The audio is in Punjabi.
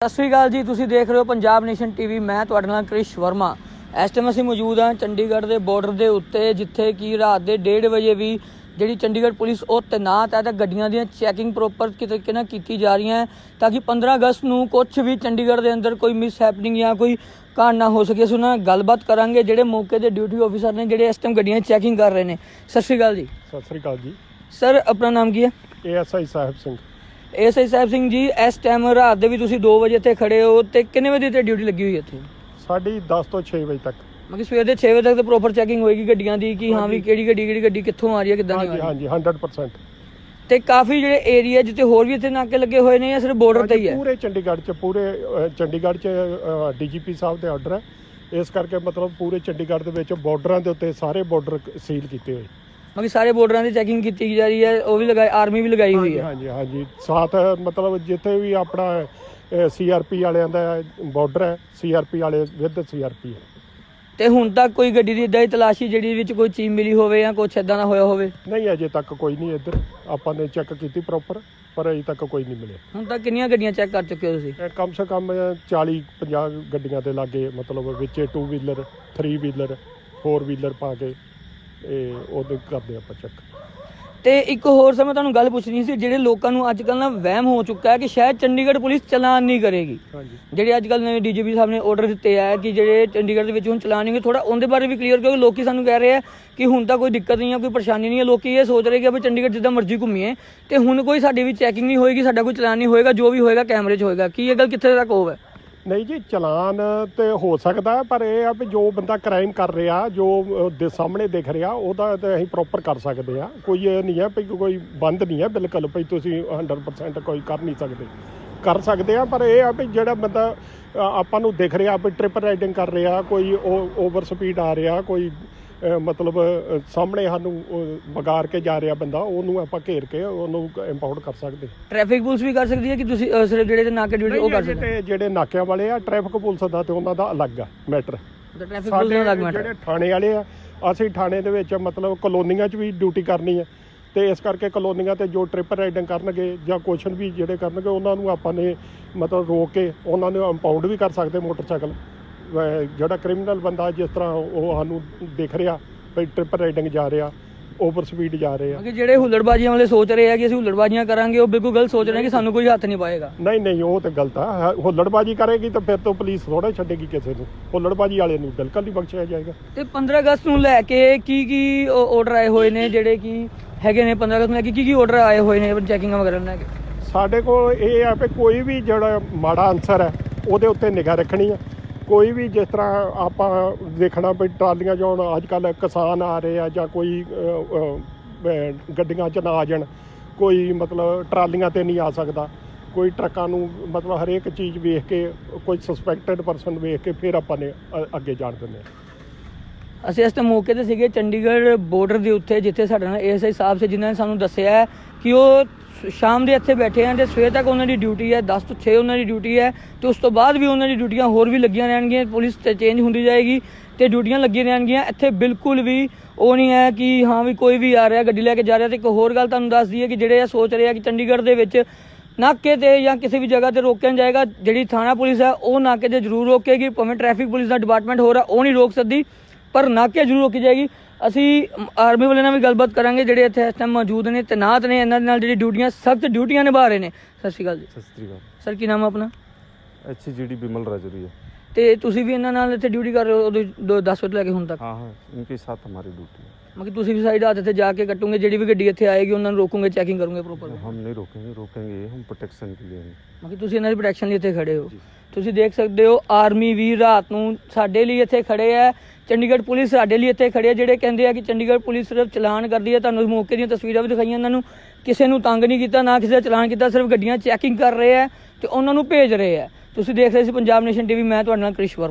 ਸਤਿ ਸ਼੍ਰੀ ਅਕਾਲ ਜੀ ਤੁਸੀਂ ਦੇਖ ਰਹੇ ਹੋ ਪੰਜਾਬ ਨੇਸ਼ਨ ਟੀਵੀ। ਮੈਂ ਤੁਹਾਡੇ ਨਾਲ ਕ੍ਰਿਸ਼ ਵਰਮਾ। ਇਸ ਟਾਈਮ ਅਸੀਂ ਮੌਜੂਦ ਹਾਂ ਚੰਡੀਗੜ੍ਹ ਦੇ ਬਾਰਡਰ ਦੇ ਉੱਤੇ ਜਿੱਥੇ ਕਿ ਰਾਤ ਦੇ 1:30 ਵਜੇ ਵੀ ਜਿਹੜੀ ਚੰਡੀਗੜ੍ਹ ਪੁਲਿਸ ਉਹ ਤੈਨਾਤ ਹੈ ਤਾਂ ਗੱਡੀਆਂ ਦੀਆਂ ਚੈਕਿੰਗ ਪ੍ਰੋਪਰ ਤਰੀਕੇ ਨਾਲ ਕੀਤੀ ਜਾ ਰਹੀਆਂ ਹੈ ਤਾਂ ਕਿ 15 ਅਗਸਤ ਨੂੰ ਕੁਝ ਵੀ ਚੰਡੀਗੜ੍ਹ ਦੇ ਅੰਦਰ ਕੋਈ ਮਿਸ ਹੈਪਨਿੰਗ ਜਾਂ ਕੋਈ ਕਾਂਡ ਨਾ ਹੋ ਸਕੇ। ਸੋ ਨਾਲ ਗੱਲਬਾਤ ਕਰਾਂਗੇ ਜਿਹੜੇ ਮੌਕੇ ਦੇ ਡਿਊਟੀ ਆਫੀਸਰ ਨੇ ਜਿਹੜੇ ਇਸ ਟਾਈਮ ਗੱਡੀਆਂ ਚੈਕਿੰਗ ਕਰ ਰਹੇ ਨੇ। ਸਤਿ ਸ਼੍ਰੀ ਅਕਾਲ ਜੀ। ਸਤਿ ਸ੍ਰੀ ਅਕਾਲ ਜੀ। ਸਰ ਆਪਣਾ ਨਾਮ ਕੀ ਹੈ? ਏਐਸਆਈ ਸਾਹਿਬ ਸਿੰਘ। ਐਸਆਈ ਸਾਹਿਬ ਸਿੰਘ ਜੀ ਇਸ ਟਾਈਮ ਰਾਤ ਦੇ ਵੀ ਤੁਸੀਂ 2 ਵਜੇ ਇੱਥੇ ਖੜੇ ਹੋ ਤੇ ਕਿੰਨੇ ਵਜੇ ਤੇ ਡਿਊਟੀ ਲੱਗੀ ਹੋਈ ਹੈ ਇੱਥੇ? ਸਾਡੀ 10 ਤੋਂ 6 ਵਜੇ ਤੱਕ। ਮੈਂ ਕਿ ਸਵੇਰ ਦੇ 6 ਵਜੇ ਤੱਕ ਤਾਂ ਪ੍ਰੋਪਰ ਚੈਕਿੰਗ ਹੋਏਗੀ ਗੱਡੀਆਂ ਦੀ ਕਿ ਹਾਂ ਵੀ। ਕਿਹੜੀ ਗੱਡੀ ਕਿਹੜੀ ਗੱਡੀ ਕਿੱਥੋਂ ਆ ਰਹੀ ਹੈ ਕਿੱਦਾਂ ਆ ਹਾਂਜੀ ਰਹੀ ਹੈ। ਹਾਂਜੀ 100% ਤੇ ਕਾਫੀ ਜਿਹੜੇ ਏਰੀਆ ਜਿੱਥੇ ਹੋਰ ਵੀ ਇੱਥੇ ਨਾਕੇ ਲੱਗੇ ਹੋਏ ਨੇ ਜਾਂ ਸਿਰਫ ਬਾਰਡਰ ਤੇ ਹੀ ਹੈ? ਪੂਰੇ ਚੰਡੀਗੜ੍ਹ ਚ ਪੂਰੇ ਚੰਡੀਗੜ੍ਹ ਚ ਡੀਜੀਪੀ ਸਾਹਿਬ ਦੇ ਆਰਡਰ ਹੈ। ਇਸ ਕਰਕੇ ਮਤਲਬ ਪੂਰੇ ਚੰਡੀਗੜ੍ਹ ਦੇ ਵਿੱਚ ਬਾਰਡਰਾਂ ਦੇ ਉੱਤੇ ਸਾਰੇ ਬਾਰਡਰ ਸੀਲ ਕੀਤੇ ਹੋਏ। ਮੈਂ ਕਿ ਸਾਰੇ ਬਾਰਡਰਾਂ ਦੀ ਚੈਕਿੰਗ ਕੀਤੀ ਜਾ ਰਹੀ ਹੈ ਉਹ ਵੀ ਲਗਾਈ ਆਰਮੀ ਵੀ ਲਗਾਈ ਹੋਈ ਹੈ। ਹਾਂਜੀ ਹਾਂਜੀ ਸਾਥ ਮਤਲਬ ਜਿੱਥੇ ਵੀ ਆਪਣਾ ਸੀਆਰਪੀ ਵਾਲਿਆਂ ਦਾ ਬਾਰਡਰ ਹੈ ਸੀਆਰਪੀ ਵਾਲੇ ਵਿਦ ਸੀਆਰਪੀ ਹੈ। ਤੇ ਹੁਣ ਤੱਕ ਕੋਈ ਗੱਡੀ ਦੀ ਇਦਾਂ ਹੀ ਤਲਾਸ਼ੀ ਜਿਹੜੀ ਵਿੱਚ ਕੋਈ ਚੀਜ਼ ਮਿਲੀ ਹੋਵੇ ਜਾਂ ਕੁਝ ਇਦਾਂ ਦਾ ਹੋਇਆ ਹੋਵੇ? ਨਹੀਂ ਅਜੇ ਤੱਕ ਕੋਈ ਨਹੀਂ ਇੱਧਰ। ਆਪਾਂ ਨੇ ਚੈੱਕ ਕੀਤੀ ਪ੍ਰੋਪਰ ਪਰ ਅਜੇ ਤੱਕ ਕੋਈ ਨਹੀਂ ਮਿਲਿਆ। ਹੁਣ ਤੱਕ ਕਿੰਨੀਆਂ ਗੱਡੀਆਂ ਚੈੱਕ ਕਰ ਚੁੱਕੇ ਹੋ ਤੁਸੀਂ? ਕਮ ਸੇ ਕਮ 40 50 ਗੱਡੀਆਂ ਦੇ ਲਾਗੇ ਮਤਲਬ ਵਿੱਚੇ 2 ਵੀਲਰ 3 ਵੀਲਰ 4 ਵੀਲਰ ਪਾ ਕੇ ਇਹ ਉਹਦੇ ਕਰਦੇ ਆਪਾਂ ਚੈੱਕ ਤੇ ਇੱਕ ਹੋਰ ਸਮਾਂ ਤੁਹਾਨੂੰ ਗੱਲ ਪੁੱਛਣੀ ਸੀ ਜਿਹੜੇ ਲੋਕਾਂ ਨੂੰ ਅੱਜ ਕੱਲ੍ਹ ਨਾ ਵਹਿਮ ਹੋ ਚੁੱਕਾ ਹੈ ਕਿ ਸ਼ਾਇਦ ਚੰਡੀਗੜ੍ਹ ਪੁਲਿਸ ਚਲਾਨ ਨਹੀਂ ਕਰੇਗੀ। ਹਾਂਜੀ। ਜਿਹੜੇ ਅੱਜ ਕੱਲ੍ਹ ਨਵੇਂ ਡੀਜੀਪੀ ਸਾਹਿਬ ਨੇ ਆਰਡਰ ਦਿੱਤੇ ਆ ਕਿ ਜਿਹੜੇ ਚੰਡੀਗੜ੍ਹ ਦੇ ਵਿੱਚ ਹੁਣ ਚਲਾਣਗੇ ਥੋੜਾ ਉਹਦੇ ਬਾਰੇ ਵੀ ਕਲੀਅਰ ਕਿਉਂਕਿ ਲੋਕੀ ਸਾਨੂੰ ਕਹਿ ਰਹੇ ਆ ਕਿ ਹੁਣ ਤਾਂ ਕੋਈ ਦਿੱਕਤ ਨਹੀਂ ਆ ਕੋਈ ਪਰੇਸ਼ਾਨੀ ਨਹੀਂ ਹੈ ਲੋਕੀ ਇਹ ਸੋਚ ਰਹੇ ਕਿ ਆਪਾਂ ਚੰਡੀਗੜ੍ਹ ਜਿੱਦਾਂ ਮਰਜ਼ੀ ਘੁੰਮੀਏ ਤੇ ਹੁਣ ਕੋਈ ਸਾਡੀ ਵੀ ਚੈਕਿੰਗ ਨਹੀਂ ਹੋਏਗੀ ਸਾਡਾ ਕੋਈ ਚਲਾਨ ਨਹੀਂ ਹੋਏਗਾ ਜੋ ਵੀ ਹੋਏਗਾ ਕੈਮਰੇ 'ਚ ਹੋਏਗਾ। ਕੀ ਇਹ ਗੱਲ ਕਿੱਥੇ ਤੱਕ ਹੋਵੇ? ਨਹੀਂ ਜੀ, ਚਲਾਨ ਤੇ ਹੋ ਸਕਦਾ ਪਰ ਇਹ ਆ ਵੀ ਜੋ ਬੰਦਾ ਕ੍ਰਾਈਮ ਕਰ ਰਿਹਾ, ਜੋ ਦੇ ਸਾਹਮਣੇ ਦਿਖ ਰਿਹਾ, ਉਹਦਾ ਤਾਂ ਅਸੀਂ ਪ੍ਰੋਪਰ ਕਰ ਸਕਦੇ ਆ ਕੋਈ ਇਹ ਨਹੀਂ ਹੈ ਵੀ ਕੋਈ ਬੰਦ ਨਹੀਂ ਹੈ, ਬਿਲਕੁਲ ਵੀ ਤੁਸੀਂ 100% ਕੋਈ ਕਰ ਨਹੀਂ ਸਕਦੇ। ਕਰ ਸਕਦੇ ਆ ਪਰ ਇਹ ਆ ਵੀ ਜਿਹੜਾ ਬੰਦਾ ਆਪਾਂ ਨੂੰ ਦਿਖ ਰਿਹਾ, ਵੀ ਟ੍ਰਿਪ ਰਾਈਡਿੰਗ ਕਰ ਰਿਹਾ, ਕੋਈ ਓਵਰ ਸਪੀਡ ਆ ਰਿਹਾ, ਕੋਈ ਮਤਲਬ ਸਾਹਮਣੇ ਸਾਨੂੰ ਅ, ਵਗਾਰ ਕੇ ਜਾ ਰਿਹਾ ਬੰਦਾ ਉਹਨੂੰ ਆਪਾਂ ਘੇਰ ਕੇ ਉਹਨੂੰ ਇੰਪਾਊਂਡ ਕਰ ਸਕਦੇ। ਟ੍ਰੈਫਿਕ ਪੁਲਿਸ ਵੀ ਕਰ ਸਕਦੀ ਹੈ ਕਿ ਤੁਸੀਂ ਸਿਰਫ ਜਿਹੜੇ ਤੇ ਨਾਕੇ ਡਿਊਟੀ ਉਹ ਕਰ ਸਕਦੇ? ਜਿਹੜੇ ਜਿਹੜੇ ਨਾਕਿਆਂ ਵਾਲੇ ਆ ਟ੍ਰੈਫਿਕ ਪੁਲਿਸ ਦਾ ਤੇ ਉਹਨਾਂ ਦਾ ਅਲੱਗ ਆ ਮੈਟਰ ਟ੍ਰੈਫਿਕ ਪੁਲਿਸ ਦਾ ਅਲੱਗ ਮੈਟਰ ਜਿਹੜੇ ਥਾਣੇ ਵਾਲੇ ਆ ਅਸੀਂ ਥਾਣੇ ਦੇ ਵਿੱਚ ਮਤਲਬ ਕਲੋਨੀਆਂ 'ਚ ਵੀ ਡਿਊਟੀ ਕਰਨੀ ਹੈ ਤੇ ਇਸ ਕਰਕੇ ਕਲੋਨੀਆਂ ਤੇ ਜੋ ਟ੍ਰਿਪ ਰਾਈਡਿੰਗ ਕਰਨਗੇ ਜਾਂ ਕੁਸ਼ਨ ਵੀ ਜਿਹੜੇ ਕਰਨਗੇ ਉਹਨਾਂ ਨੂੰ ਆਪਾਂ ਨੇ ਮਤਲਬ ਰੋਕ ਕੇ ਉਹਨਾਂ ਨੂੰ ਇੰਪਾਊਂਡ ਵੀ ਕਰ ਸਕਦੇ ਮੋਟਰਸਾਈਕਲ। ਜਿਹੜਾ ਕ੍ਰਿਮੀਨਲ ਬੰਦਾ ਜਿਸ ਤਰ੍ਹਾਂ ਉਹ ਸਾਨੂੰ ਦਿਖ ਰਿਹਾ ਵੀ ਟ੍ਰਿਪ ਰਾਈਡਿੰਗ ਜਾ ਰਿਹਾ ਓਵਰ ਸਪੀਡ ਜਾ ਰਹੇ। ਆ ਕਿਉਂਕਿ ਜਿਹੜੇ ਹੁੱਲੜਬਾਜ਼ੀਆਂ ਵਾਲੇ ਸੋਚ ਰਹੇ ਆ ਕਿ ਅਸੀਂ ਹੁੱਲੜਬਾਜ਼ੀਆਂ ਕਰਾਂਗੇ ਉਹ ਬਿਲਕੁਲ ਗਲਤ ਸੋਚ ਰਹੇ ਆ ਕਿ ਸਾਨੂੰ ਕੋਈ ਹੱਥ ਨਹੀਂ ਪਾਏਗਾ। ਨਹੀਂ ਨਹੀਂ ਉਹ ਤੇ ਗਲਤ ਆ। ਹੁੱਲੜਬਾਜੀ ਕਰੇਗੀ ਤਾਂ ਫਿਰ ਤੋਂ ਪੁਲਿਸ ਥੋੜਾ ਛੱਡੇਗੀ ਕਿਸੇ ਨੂੰ। ਹੁੱਲੜਬਾਜੀ ਵਾਲੇ ਨੂੰ ਬਿਲਕੁਲ ਨਹੀਂ ਬਖਸ਼ਿਆ ਜਾਏਗਾ। ਤੇ 15 ਅਗਸਤ ਨੂੰ ਲੈ ਕੇ ਕੀ ਕੀ ਆਰਡਰ ਆਏ ਹੋਏ ਨੇ ਜਿਹੜੇ ਕਿ ਹੈਗੇ ਨੇ 15 ਅਗਸਤ ਨੂੰ ਲੈ ਕੇ ਕੀ ਕੀ ਆਰਡਰ ਆਏ ਹੋਏ ਨੇ ਚੈਕਿੰਗ ਵਗੈਰਾ ਲੈ ਕੇ? ਸਾਡੇ ਕੋਲ ਇਹ ਆ ਵੀ ਕੋਈ ਵੀ ਜਿਹੜਾ ਮਾੜਾ ਅਨਸਰ ਹੈ ਉਹਦੇ ਉੱਤੇ ਨਿਗਾਹ ਰੱਖਣੀ ਹੈ ਕੋਈ ਵੀ ਜਿਸ ਤਰ੍ਹਾਂ ਆਪਾਂ ਦੇਖਣਾ ਵੀ ਟਰਾਲੀਆਂ ਜਾਣ ਅੱਜ ਕੱਲ ਕਿਸਾਨ ਆ ਰਹੇ ਆ ਜਾਂ ਕੋਈ ਗੱਡੀਆਂ 'ਚ ਨਾ ਆ ਜਾਣ, ਕੋਈ ਮਤਲਬ ਟਰਾਲੀਆਂ ਤੇ ਨਹੀਂ ਆ ਸਕਦਾ। ਕੋਈ ਟਰੱਕਾਂ ਨੂੰ ਮਤਲਬ ਹਰੇਕ ਚੀਜ਼ ਵੇਖ ਕੇ, ਕੋਈ ਸਸਪੈਕਟਡ ਪਰਸਨ ਵੇਖ ਕੇ ਫਿਰ ਆਪਾਂ ਨੇ ਅ- ਅੱਗੇ ਜਾਣ ਦਿੰਦੇ ਹਾਂ ਅਸੀਂ ਇਸ ਤੇ ਮੌਕੇ ਤੇ ਸੀਗੇ ਚੰਡੀਗੜ੍ਹ ਬਾਰਡਰ ਦੇ ਉੱਤੇ, ਜਿੱਥੇ ਸਾਡੇ ਨਾਲ ਏਐਸਆਈ ਸਾਹਿਬ ਸੀ, ਜਿਨ੍ਹਾਂ ਨੇ ਸਾਨੂੰ ਦੱਸਿਆ ਕਿ ਉਹ ਸ਼ਾਮ ਦੇ ਇੱਥੇ ਬੈਠੇ ਆ ਤੇ ਸਵੇਰ ਤੱਕ ਉਹਨਾਂ ਦੀ ਡਿਊਟੀ ਹੈ 10 ਤੋਂ 6 ਉਹਨਾਂ ਦੀ ਡਿਊਟੀ ਹੈ ਤੇ ਉਸ ਤੋਂ ਬਾਅਦ ਵੀ ਉਹਨਾਂ ਦੀ ਡਿਊਟੀਆਂ ਹੋਰ ਵੀ ਲੱਗੀਆਂ ਰਹਿਣਗੀਆਂ, ਪੁਲਿਸ ਤੇ ਚੇਂਜ ਹੁੰਦੀ ਜਾਏਗੀ ਤੇ ਡਿਊਟੀਆਂ ਲੱਗੀਆਂ ਰਹਿਣਗੀਆਂ। ਇੱਥੇ ਬਿਲਕੁਲ ਵੀ ਉਹ ਨਹੀਂ ਹੈ ਕਿ ਹਾਂ ਵੀ ਕੋਈ ਵੀ ਆ ਰਿਹਾ, ਗੱਡੀ ਲੈ ਕੇ ਜਾ ਰਿਹਾ ਤੇ ਇੱਕ ਹੋਰ ਗੱਲ ਤੁਹਾਨੂੰ ਦੱਸ ਦਈਏ ਕਿ ਜਿਹੜੇ ਇਹ ਸੋਚ ਰਹੇ ਆ ਕਿ ਚੰਡੀਗੜ੍ਹ ਦੇ ਵਿੱਚ ਨਾਕੇ ਤੇ ਜਾਂ ਕਿਸੇ ਵੀ ਜਗ੍ਹਾ ਤੇ ਰੋਕਿਆ ਜਾਏਗਾ, ਜਿਹੜੀ ਥਾਣਾ ਪੁਲਿਸ ਹੈ ਉਹ ਨਾਕੇ ਤੇ ਜ਼ਰੂਰ ਰੋਕੇਗੀ, ਭਾਵੇਂ ਟ੍ਰੈਫਿਕ ਪੁਲਿਸ ਦਾ ਡਿਪਾਰਟਮੈਂਟ ਹੋਰ ਰਿਹਾ ਉਹ ਨਹੀਂ ਰੋਕ ਸਕਦੀ। ਪਰ ਨਾਕੇ ਜ਼ਰੂਰ ਰੋਕੀ ਜਾਏਗੀ। ਅਸੀਂ ਆਰਮੀ ਵਾਲਿਆਂ ਨਾਲ ਵੀ ਗੱਲਬਾਤ ਕਰਾਂਗੇ ਜਿਹੜੇ ਇੱਥੇ ਇਸ ਟਾਈਮ ਮੌਜੂਦ ਨੇ ਤਨਾਤ ਨੇ ਇਹਨਾਂ ਨਾਲ ਜਿਹੜੀ ਡਿਊਟੀਆਂ ਸਖਤ ਡਿਊਟੀਆਂ ਨਿਭਾ ਰਹੇ ਨੇ। ਸਤਿ ਸ਼੍ਰੀ ਅਕਾਲ ਜੀ। ਸਤਿ ਸ਼੍ਰੀ ਅਕਾਲ। ਸਰ ਕੀ ਨਾਮ ਆਪਣਾ? ਅੱਛੀ ਜੀਡੀ ਬਿਮਲ ਰਾਜਰੀ ਹੈ ਤੇ ਤੁਸੀਂ ਵੀ ਇਹਨਾਂ ਨਾਲ ਇੱਥੇ ਡਿਊਟੀ ਕਰ ਰਹੇ ਹੋ ਉਦੋਂ 10 ਵਜੇ ਲੈ ਕੇ ਹੁਣ ਤੱਕ? ਹਾਂ ਹਾਂ ਇਨਕੇ ਸਾਥ ਹਮਾਰੀ ਡਿਊਟੀ ਹੈ ਤੁਸੀਂ ਵੀ ਸਾਈਡ ਆਤੇ ਤੇ ਜਾ ਕੇ ਕੱਟੋਗੇ ਜਿਹੜੀ ਵੀ ਗੱਡੀ ਇੱਥੇ ਆਏਗੀ ਉਹਨਾਂ ਨੂੰ ਰੋਕੋਗੇ ਚੈਕਿੰਗ ਕਰੋਗੇ ਪ੍ਰੋਪਰ ਹਮ ਨਹੀਂ ਰੋਕेंगे ਰੋਕेंगे ਹਮ ਪ੍ਰੋਟੈਕਸ਼ਨ ਕੇ ਲਈ ਮਗਰ ਤੁਸੀਂ ਇਹਨਾਂ ਦੀ ਪ੍ਰੋਟੈਕਸ਼ਨ ਲਈ ਇੱਥੇ ਖੜੇ ਹੋ। ਤੁਸੀਂ ਦੇਖ ਸਕਦੇ ਹੋ, ਆਰਮੀ ਵੀ ਰਾਤ ਨੂੰ ਸਾਡੇ ਲਈ ਇੱਥੇ ਖੜੇ ਆ। ਚੰਡੀਗੜ੍ਹ ਪੁਲਿਸ ਸਾਡੇ ਲਈ ਇੱਥੇ ਖੜੇ ਹੈ ਜਿਹੜੇ ਕਹਿੰਦੇ ਆ ਕਿ ਚੰਡੀਗੜ੍ਹ ਪੁਲਿਸ ਸਿਰਫ ਚਲਾਨ ਕਰਦੀ ਹੈ ਤੁਹਾਨੂੰ ਮੌਕੇ ਦੀਆਂ ਤਸਵੀਰਾਂ ਵੀ ਦਿਖਾਈਆਂ ਇਹਨਾਂ ਨੂੰ। ਕਿਸੇ ਨੂੰ ਤੰਗ ਨਹੀਂ ਕੀਤਾ, ਨਾ ਕਿਸੇ ਦਾ ਚਲਾਨ ਕੀਤਾ, ਸਿਰਫ ਗੱਡੀਆਂ ਚੈਕਿੰਗ ਕਰ ਰਹੇ ਆ ਤੇ ਉਹਨਾਂ ਨੂੰ ਭੇਜ ਰਹੇ ਆ। ਤੁਸੀਂ ਦੇਖ ਰਹੇ ਸੀ ਪੰਜਾਬ ਨੇਸ਼ਨ ਟੀਵੀ, ਮੈਂ ਤੁਹਾਡੇ ਨਾਲ ਕ੍ਰਿਸ਼ਵਰ